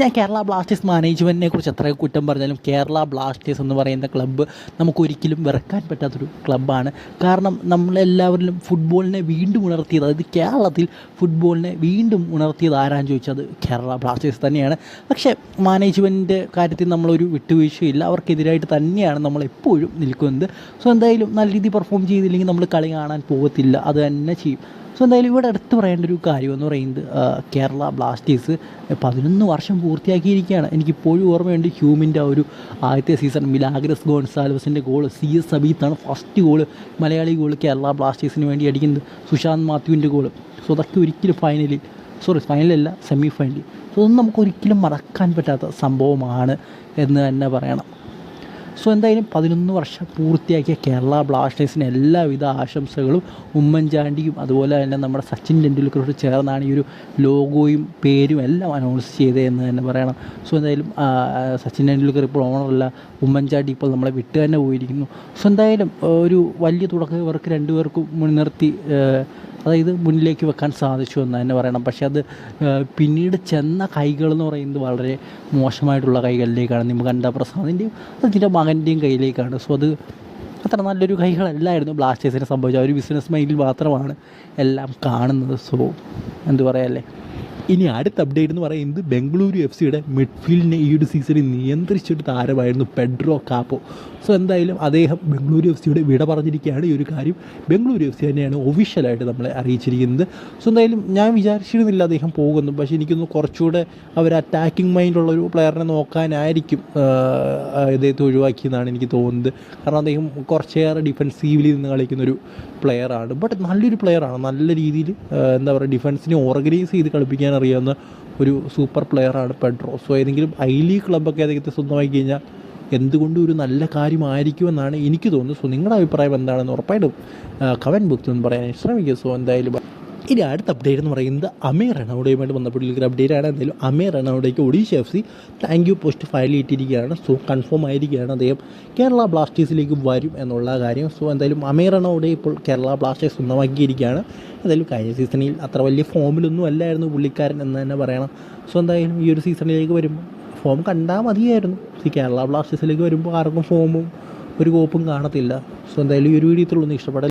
ഞാൻ കേരള ബ്ലാസ്റ്റേഴ്സ് മാനേജ്മെന്റിനെ കുറിച്ച് എത്ര കുറ്റം പറഞ്ഞാലും കേരള ബ്ലാസ്റ്റേഴ്സ് എന്ന് പറയുന്ന ക്ലബ്ബ് നമുക്കൊരിക്കലും വെറുക്കാൻ പറ്റാത്തൊരു ക്ലബ്ബാണ് കാരണം നമ്മളെല്ലാവരിലും ഫുട്ബോളിനെ വീണ്ടും ഉണർത്തിയത് അതായത് കേരളത്തിൽ ഫുട്ബോളിനെ വീണ്ടും ഉണർത്തിയത് ആരാന്ന് ചോദിച്ചത് കേരള ബ്ലാസ്റ്റേഴ്സ് തന്നെയാണ്. പക്ഷേ മാനേജ്മെന്റിന്റെ കാര്യത്തിൽ നമ്മളൊരു വിട്ടുവീഴ്ചയില്ല അവർക്കെതിരായിട്ട് തന്നെയാണ് നമ്മൾ എപ്പോഴും നിൽക്കുന്നത്. സോ എന്തായാലും നല്ല രീതിയിൽ പെർഫോം ചെയ്തില്ലെങ്കിൽ നമ്മൾ കളി കാണാൻ പോകത്തില്ല. അത് തന്നെ ചെയ്യും. സോ എന്തായാലും ഇവിടെ എടുത്തു പറയേണ്ട ഒരു കാര്യം എന്ന് പറയുന്നത് കേരള ബ്ലാസ്റ്റേഴ്സ് പതിനൊന്ന് വർഷം പൂർത്തിയാക്കിയിരിക്കുകയാണ്. എനിക്കിപ്പോഴും ഓർമ്മയുണ്ട് ഹ്യൂമിന്റെ ആ ഒരു ആദ്യത്തെ സീസൺ മിലാഗ്രസ് ഗോൺസാൽവസിന്റെ goal C S സബീത്താണ് first goal Malayali goal Kerala ബ്ലാസ്റ്റേഴ്സിന് വേണ്ടി അടിക്കുന്നത് സുശാന്ത് മാത്യുവിന്റെ ഗോൾ സോ അതൊക്കെ ഒരിക്കലും ഫൈനലിൽ സോറി ഫൈനലല്ല സെമി ഫൈനലിൽ സോ അതൊന്നും നമുക്ക് ഒരിക്കലും മറക്കാൻ പറ്റാത്ത സംഭവമാണ് എന്ന് തന്നെ പറയണം. സോ എന്തായാലും പതിനൊന്ന് വർഷം പൂർത്തിയാക്കിയ കേരള ബ്ലാസ്റ്റേഴ്സിന് എല്ലാവിധ ആശംസകളും ഉമ്മൻചാണ്ടിയും അതുപോലെ തന്നെ നമ്മുടെ സച്ചിൻ ടെണ്ടുൽക്കറോട് ചേർന്നാണ് ഈ ഒരു ലോഗോയും പേരും എല്ലാം അനൗൺസ് ചെയ്തതെന്ന് തന്നെ പറയണം. സോ എന്തായാലും സച്ചിൻ ടെണ്ടുൽക്കർ ഇപ്പോൾ ഓണറല്ല ഉമ്മൻചാണ്ടി ഇപ്പോൾ നമ്മളെ വിട്ട് തന്നെ പോയിരിക്കുന്നു. സോ എന്തായാലും ഒരു വലിയ തുടക്കം ഇവർക്ക് രണ്ടുപേർക്കും മുൻനിർത്തി അതായത് മുന്നിലേക്ക് വെക്കാൻ സാധിച്ചു എന്ന് തന്നെ പറയണം. പക്ഷേ അത് പിന്നീട് ചെന്ന കൈകൾ എന്ന് പറയുന്നത് വളരെ മോശമായിട്ടുള്ള കൈകളിലേക്കാണ് നിമകണ്ഠ പ്രസാദിന്റെയും അതിന്റെ മകന്റെയും കയ്യിലേക്കാണ്. സോ അത് അത്ര നല്ലൊരു കൈകളല്ലായിരുന്നു ബ്ലാസ്റ്റേഴ്സിനെ സംഭവിച്ചത് ഒരു ബിസിനസ് മൈൻഡിൽ മാത്രമാണ് എല്ലാം കാണുന്നത്. സോ എന്തു പറയാല്ലേ ഇനി അടുത്ത അപ്ഡേറ്റ് എന്ന് പറയുന്നത് ബംഗളൂരു എഫ് സിയുടെ മിഡ്ഫീൽഡിനെ ഈ ഒരു സീസണിൽ നിയന്ത്രിച്ചൊരു താരമായിരുന്നു പെഡ്രോ കാപ്പോ. സോ എന്തായാലും അദ്ദേഹം ബംഗളൂരു എഫ് സിയുടെ വിട പറഞ്ഞിരിക്കുകയാണ് ഈ ഒരു കാര്യം. ബംഗളൂരു എഫ് സി തന്നെയാണ് ഒഫീഷ്യലായിട്ട് നമ്മളെ അറിയിച്ചിരിക്കുന്നത്. സോ എന്തായാലും ഞാൻ വിചാരിച്ചിരുന്നില്ല അദ്ദേഹം പോകുന്നു. പക്ഷേ എനിക്കൊന്ന് കുറച്ചുകൂടെ അവർ അറ്റാക്കിംഗ് മൈൻഡുള്ള ഒരു പ്ലെയറിനെ നോക്കാനായിരിക്കും അദ്ദേഹത്തെ ഒഴിവാക്കിയെന്നാണ് എനിക്ക് തോന്നുന്നത്. കാരണം അദ്ദേഹം കുറച്ചേറെ ഡിഫൻസീവിലി നിന്ന് കളിക്കുന്ന ഒരു പ്ലെയറാണ് ബട്ട് നല്ലൊരു പ്ലെയറാണ് നല്ല രീതിയിൽ എന്താ പറയുക ഡിഫൻസിനെ ഓർഗനൈസ് ചെയ്ത് കളിപ്പിക്കാൻ അറിയാവുന്ന ഒരു സൂപ്പർ പ്ലെയറാണ് പെഡ്രോ. സോ ഏതെങ്കിലും ഐ ലീഗ് ക്ലബ്ബൊക്കെ അദ്ദേഹത്തെ സ്വന്തമാക്കി കഴിഞ്ഞാൽ എന്തുകൊണ്ടും ഒരു നല്ല കാര്യമായിരിക്കുമെന്നാണ് എനിക്ക് തോന്നുന്നത്. സോ നിങ്ങളുടെ അഭിപ്രായം എന്താണെന്ന് ഉറപ്പായിട്ടും കമന്റ് ബോക്സിൽ പറയാൻ ശ്രമിക്കുക. സോ എന്തായാലും ഇനി അടുത്ത അപ്ഡേറ്റ് എന്ന് പറയുന്നത് അമേ റണൌഡയുമായിട്ട് ബന്ധപ്പെട്ടുള്ള അപ്ഡേറ്റ് ആണ്. എന്തായാലും അമേ റണൌഡയ്ക്ക് Odisha F C thank you post file ഇട്ടിരിക്കുകയാണ്. സോ കൺഫേം ആയിരിക്കുകയാണ് അദ്ദേഹം. കേരള ബ്ലാസ്റ്റേഴ്സിലേക്ക് വരും എന്നുള്ള കാര്യം. സോ എന്തായാലും അമേ റണൌഡെ ഇപ്പോൾ കേരള ബ്ലാസ്റ്റേഴ്സ് സ്വന്തമാക്കിയിരിക്കുകയാണ്. എന്തായാലും കഴിഞ്ഞ സീസണിൽ അത്ര വലിയ ഫോമിലൊന്നും അല്ലായിരുന്നു പുള്ളിക്കാരൻ എന്ന് തന്നെ പറയണം. സോ എന്തായാലും ഈ ഒരു സീസണിലേക്ക് വരുമ്പോൾ ഫോം കണ്ടാൽ മതിയായിരുന്നു. ഈ കേരള ബ്ലാസ്റ്റേഴ്സിലേക്ക് വരുമ്പോൾ ആർക്കും ഫോമും ഒരു കോപ്പും കാണത്തില്ല. സോ എന്തായാലും ഈ ഒരു വീഡിയോ ഇത്രയുള്ളൂ ഇഷ്ടപ്പെടാൻ